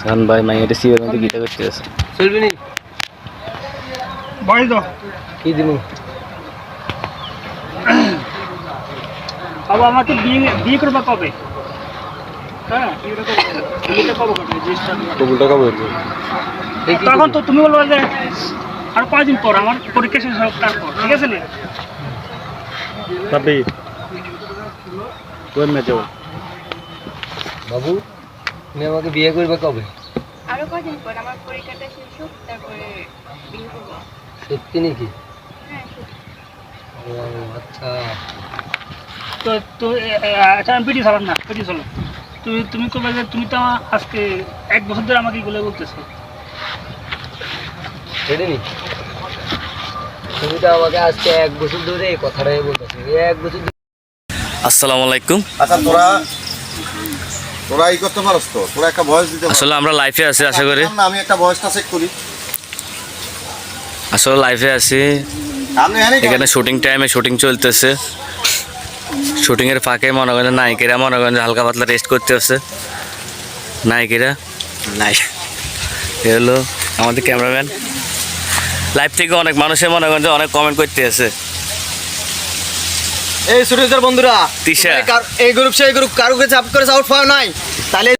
সান ভাই মাইয়ের সিওর মধ্যে গিটা করতে আছে। চলবি নি বয়স দাও। কি দিমু বাবা আমাকে বিয়ে বিয়ে করবা কবে? হ্যাঁ বিয়েটা কবে? করবে? বিয়েটা কবে করবে? জিনিসটা কবুলটা কবে তখন তো তুমি বলব যে আর কয়দিন পর? আমার পরীক্ষা শেষ হোক তারপর ঠিক আছে না? বাবু? তুমি আমাকে বিয়ে করবে কবে? আরও কদিন পর আমার পরীক্ষাটা শেষ হোক তারপরে বিয়ে করব। সত্যি নাকি? হ্যাঁ সত্যি। ও আচ্ছা। তো তো আচ্ছা আমি পিটি চালাম না পিটি চলো তুমি তুমি করবে যে তুমি তো আজকে এক বছর ধরে আমাকে এগুলো বলতেছো রেডি নি? তুমি তো আমাকে আজকে এক বছর ধরে এই কথাটাই বলতেছো। এক বছর ধরে আসসালামু আলাইকুম। আচ্ছা তোরা তোরা ই করতে পারস তো তোরা একটা ভয়েস দিতে আসলে আমরা লাইফে আছি আশা করি। আমি একটা ভয়েসটা চেক করি। আসলে লাইফে আছি। এখানে শুটিং টাইমে শুটিং চলতেছে। শুটিং এর ফাঁকে মনে করেন নায়িকেরা মনে করেন হালকা পাতলা রেস্ট করতে হচ্ছে নায়িকেরা? নাই। এ হলো আমাদের ক্যামেরাম্যান লাইভ থেকে অনেক মানুষে মনে করেন অনেক কমেন্ট করতে আছে এই সুরেশের বন্ধুরা তিশা। এই গ্রুপ সেই গ্রুপ কারোকে চাপ করে আউট পাও নাই? তাহলে